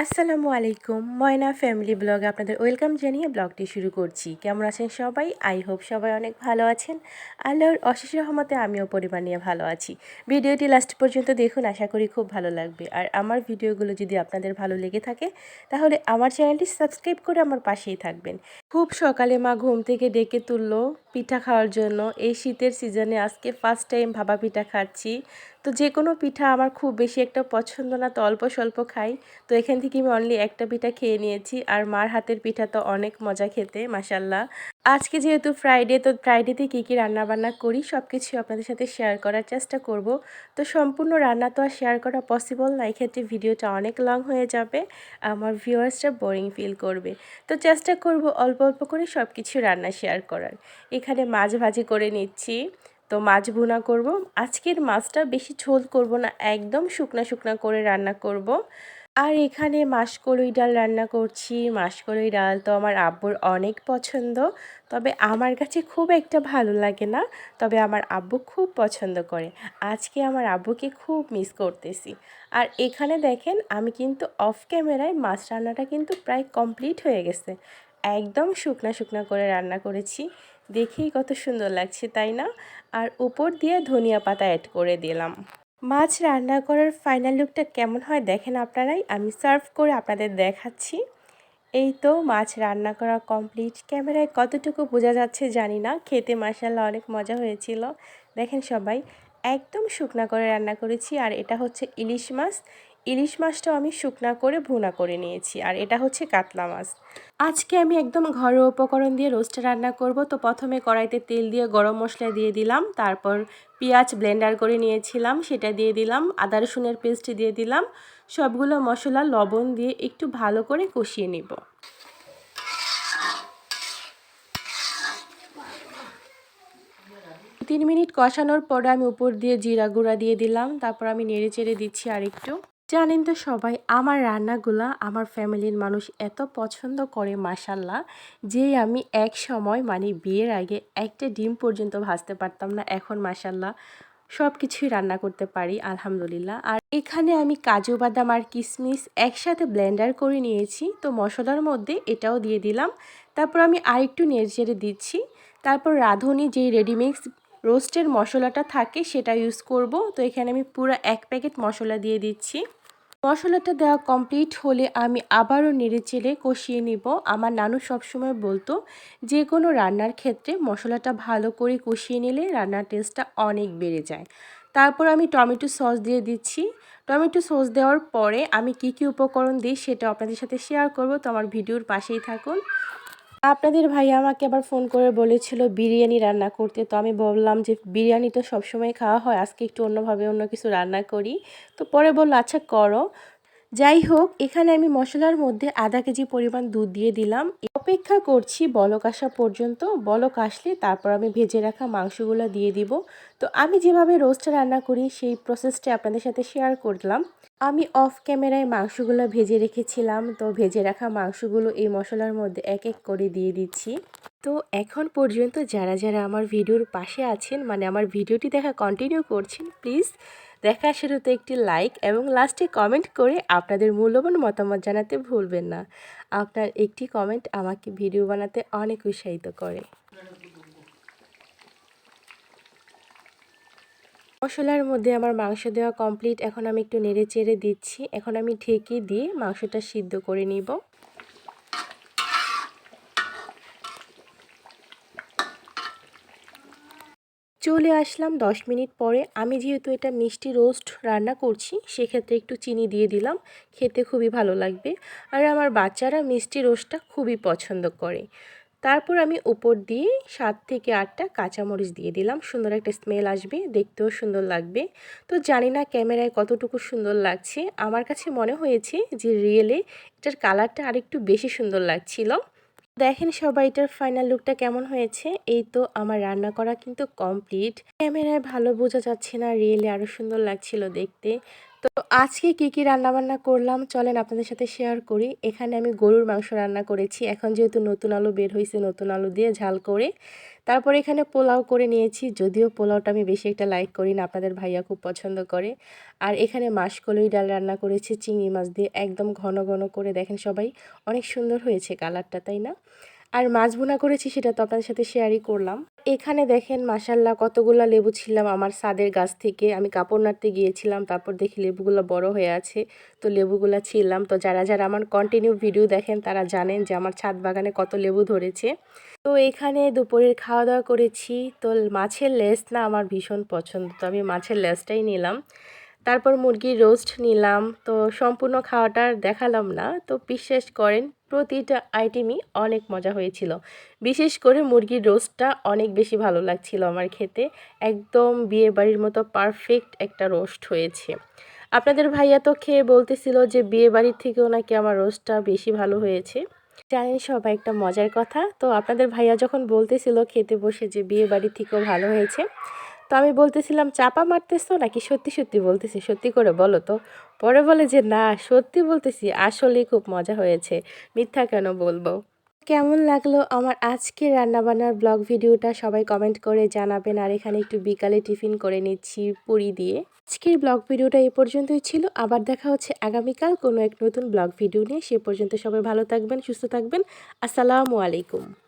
আসসালামু আলাইকুম, ময়না ফ্যামিলি ব্লগে আপনাদের ওয়েলকাম জানিয়ে ব্লগটি শুরু করছি। কেমন আছেন সবাই? আই হোপ সবাই অনেক ভালো আছেন। আল্লাহর অশেষ রহমতে আমিও পরিবার নিয়ে ভালো আছি। ভিডিওটি লাস্ট পর্যন্ত দেখুন, আশা করি খুব ভালো লাগবে। আর আমার ভিডিওগুলো যদি আপনাদের ভালো লেগে থাকে, তাহলে আমার চ্যানেলটি সাবস্ক্রাইব করে আমার পাশেই থাকবেন। খুব সকালে মা ঘুম থেকে ডেকে তুললো পিঠা খাওয়ার জন্য। এই শীতের সিজনে আজকে ফার্স্ট টাইম ভাবা পিঠা খাচ্ছি। তো যে কোনো পিঠা আমার খুব বেশি একটা পছন্দ না, তো অল্প স্বল্প খাই। তো এখান থেকে আমি অনলি একটা পিঠা খেয়ে নিয়েছি। আর মার হাতের পিঠা তো অনেক মজা খেতে মাসাল্লাহ আজকে যেহেতু ফ্রাইডে তো ফ্রাইডেতে কী কী রান্নাবান্না করি সব কিছু আপনাদের সাথে শেয়ার করার চেষ্টা করব। তো সম্পূর্ণ রান্না তো আর শেয়ার করা পসিবল না, এক্ষেত্রে ভিডিওটা অনেক লং হয়ে যাবে, আমার ভিউয়ার্সরা বোরিং ফিল করবে। তো চেষ্টা করব অল্প অল্প করে সব কিছু রান্না শেয়ার করার। এখানে মাছ ভাজি করে নিচ্ছি, তো মাছ ভুনা করব। আজকের মাছটা বেশি ঝোল করব না, একদম শুকনা শুকনা করে রান্না করব। আর এখানে মাসকলই ডাল রান্না করছি। মাসকলই ডাল তো আমার আব্বুর অনেক পছন্দ। তবে আমার কাছে খুব একটা ভালো লাগে না। তবে আমার আব্বু খুব পছন্দ করে। আজকে আমার আব্বুকে খুব মিস করতেছি। আর এখানে দেখেন, আমি কিন্তু অফ ক্যামেরায় মাছ রান্নাটা কিন্তু প্রায় কমপ্লিট হয়ে গেছে। একদম শুকনা শুকনা করে রান্না করেছি। দেখেই কত সুন্দর লাগছে, তাই না? আর উপর দিয়ে ধনিয়া পাতা অ্যাড করে দিলাম। মাছ রান্না করার ফাইনাল লুকটা কেমন হয় দেখেন আপনারাই। আমি সার্ভ করে আপনাদের দেখাচ্ছি। এই তো মাছ রান্না করা কমপ্লিট ক্যামেরায় কতটুকু বোঝা যাচ্ছে জানি না। খেতে মাসাল্লাহ অনেক মজা হয়েছিল। দেখেন সবাই, একদম শুকনা করে রান্না করেছি। আর এটা হচ্ছে ইলিশ মাছ। ইলিশ মাছটাও আমি শুকনা করে ভুনা করে নিয়েছি, আর এটা হচ্ছে কাতলা মাছ। আজকে আমি একদম ঘরোয়া উপকরণ দিয়ে রোস্ট রান্না করব। তো প্রথমে কড়াইতে তেল দিয়ে গরম মশলা দিয়ে দিলাম, তারপর পেঁয়াজ ব্লেন্ডার করে নিয়েছিলাম, সেটা দিয়ে দিলাম, আদা রসুনের পেস্ট দিয়ে দিলাম, সবগুলো মশলা লবণ দিয়ে একটু ভালো করে কষিয়ে নিব। তিন মিনিট কষানোর পরে আমি উপর দিয়ে জিরা গুঁড়া দিয়ে দিলাম, তারপর আমি নেড়ে চেড়ে দিচ্ছি আর একটু জানেন তো সবাই, আমার রান্নাগুলা আমার ফ্যামিলির মানুষ এত পছন্দ করে মাসাল্লাহ যে আমি এক সময় মানে বিয়ের আগে একটা ডিম পর্যন্ত ভাজতে পারতাম না। এখন মাসাল্লাহ সব কিছুই রান্না করতে পারি, আলহামদুলিল্লাহ। আর এখানে আমি কাজু বাদাম আর কিশমিশ একসাথে ব্লেন্ডার করে নিয়েছি, তো মশলার মধ্যে এটাও দিয়ে দিলাম। তারপর আমি আরেকটু নেড়ে দিচ্ছি। তারপর রাঁধুনি যেই রেডিমিক্স রোস্টের মশলাটা থাকে, সেটা ইউজ করব। তো এখানে আমি পুরো এক প্যাকেট মশলা দিয়ে দিচ্ছি। মশলাটা দেওয়া কমপ্লিট হলে আমি আবারও নেড়ে চেড়ে কষিয়ে নিব। আমার নানু সবসময় বলতো, যে কোনো রান্নার ক্ষেত্রে মশলাটা ভালো করে কষিয়ে নিলে রান্নার টেস্টটা অনেক বেড়ে যায়। তারপর আমি টমেটো সস দিয়ে দিচ্ছি। টমেটো সস দেওয়ার পরে আমি কি কি উপকরণ দিই সেটা আপনাদের সাথে শেয়ার করব। তো আমার ভিডিওর পাশেই থাকুন। আপনাদের ভাই আমাকে আবার ফোন করে বলেছিল বিরিয়ানি রান্না করতে। তো আমি বললাম যে বিরিয়ানি তো সবসময় খাওয়া হয়, আজকে একটু অন্যভাবে অন্য কিছু রান্না করি। তো পরে বলল আচ্ছা করো। যাই হোক, এখানে আমি মশলার মধ্যে আধা কেজি পরিমাণ দুধ দিয়ে দিলাম। অপেক্ষা করছি বলক আসা পর্যন্ত। বলক আসলে তারপর আমি ভেজে রাখা মাংসগুলো দিয়ে দিব। তো আমি যেভাবে রোস্ট রান্না করি, সেই প্রসেসটা আপনাদের সাথে শেয়ার করলাম। আমি অফ ক্যামেরায় মাংসগুলো ভেজে রেখেছিলাম। তো ভেজে রাখা মাংসগুলো এই মশলার মধ্যে এক এক করে দিয়ে দিচ্ছি। তো এখন পর্যন্ত যারা যারা আমার ভিডিওর পাশে আছেন মানে আমার ভিডিওটি দেখা কন্টিনিউ করছেন প্লিজ দেখা শুরুতে একটি লাইক এবং লাস্টে কমেন্ট করে আপনাদের মূল্যবান মতামত জানাতে ভুলবেন না। আপনার একটি কমেন্ট আমাকে ভিডিও বানাতে অনেক উৎসাহিত করে। মশলার মধ্যে আমার মাংস দেওয়া কমপ্লিট এখন আমি একটু নেড়ে চেড়ে দিচ্ছি। এখন আমি ঢেকে দিয়ে মাংসটা সিদ্ধ করে নিব। চলে আসলাম দশ মিনিট পরে। আমি যেহেতু এটা মিষ্টি রোস্ট রান্না করছি, সেক্ষেত্রে একটু চিনি দিয়ে দিলাম। খেতে খুবই ভালো লাগবে। আর আমার বাচ্চারা মিষ্টি রোস্টটা খুবই পছন্দ করে। তারপর আমি উপর দিয়ে সাত থেকে আটটা কাঁচামরিচ দিয়ে দিলাম। সুন্দর একটা স্মেল আসবে, দেখতেও সুন্দর লাগবে। তো জানি না ক্যামেরায় কতটুকু সুন্দর লাগছে। আমার কাছে মনে হয়েছে যে রিয়েলে এটার কালারটা আরেকটু বেশি সুন্দর লাগছিল। দেখেন সবাই এটার ফাইনাল লুকটা কেমন হয়েছে? এই তো আমার রান্না করা কিন্তু কমপ্লিট ক্যামেরায় ভালো বোঝা যাচ্ছে না রিয়েলে আরও সুন্দর লাগছিল দেখতে। তো আজকে কি কি রান্না বান্না করলাম চলেন আপনাদের সাথে শেয়ার করি। এখানে আমি গরুর মাংস রান্না করেছি। এখন যেহেতু নতুন আলু বের হয়েছে নতুন আলু দিয়ে ঝাল করে। তারপর এখানে পোলাও করে নিয়েছি। যদিও পোলাওটা আমি বেশি একটা লাইক করি না, আপনাদের ভাইয়া খুব পছন্দ করে। আর এখানে মাসকলই ডাল রান্না করেছি, চিংড়ি মাছ দিয়ে। একদম ঘন ঘন করে, দেখেন সবাই, অনেক সুন্দর হয়েছে কালারটা তাই না? আর মাছ বোনা করেছি সেটা তো আপনাদের সাথে শেয়ারই করলাম। এখানে দেখেন মাসাল্লাহ কতগুলা লেবু ছিলাম আমার সাদের গাছ থেকে। আমি কাপড় নাড়তে গিয়েছিলাম, তারপর দেখি লেবুগুলো বড় হয়ে আছে। তো লেবুগুলো ছিলাম। তো যারা যারা আমার কন্টিনিউ ভিডিও দেখেন, তারা জানেন যে আমার ছাদ বাগানে কত লেবু ধরেছে। তো এখানে দুপুরের খাওয়া দাওয়া করেছি। তো মাছের লেস না আমার ভীষণ পছন্দ। তো আমি মাছের লেসটাই নিলাম। তারপর মুরগির রোস্ট নিলাম। তো সম্পূর্ণ খাওয়াটা দেখালাম না। তো বিশ্বাস করেন, প্রতিটা আইটেমই অনেক মজা হয়েছিল। বিশেষ করে মুরগির রোস্টটা অনেক বেশি ভালো লাগছিল আমার খেতে। একদম বিয়ে বাড়ির মতো পারফেক্ট একটা রোস্ট হয়েছে। আপনাদের ভাইয়া তো খেয়ে বলতেছিল যে বিয়ে বাড়ির থেকেও নাকি আমার রোস্টটা বেশি ভালো হয়েছে। জানেন সবাই, একটা মজার কথা। তো আপনাদের ভাইয়া যখন বলতেছিল খেতে বসে যে বিয়ে বাড়ি থেকেও ভালো হয়েছে তো আমি বলতেছিলাম, চাপা মারতেছো নাকি সত্যি সত্যি বলতেছি? সত্যি করে বলো তো। পরে বলে যে, না, সত্যি বলতেছি, আসলেই খুব মজা হয়েছে। মিথ্যা কেন বলব? কেমন লাগল আমার আজকে রান্নাবান্নার ব্লগ ভিডিওটা সবাই কমেন্ট করে জানাবেন। আর এখানে একটু বিকালে টিফিন করে নিচ্ছি পুরি দিয়ে। আজকের ব্লগ ভিডিওটা এ পর্যন্তই ছিল। আবার দেখা হচ্ছে আগামীকাল কোনো এক নতুন ব্লগ ভিডিও নিয়ে। সে পর্যন্ত সবাই ভালো থাকবেন, সুস্থ থাকবেন। আসসালামু আলাইকুম।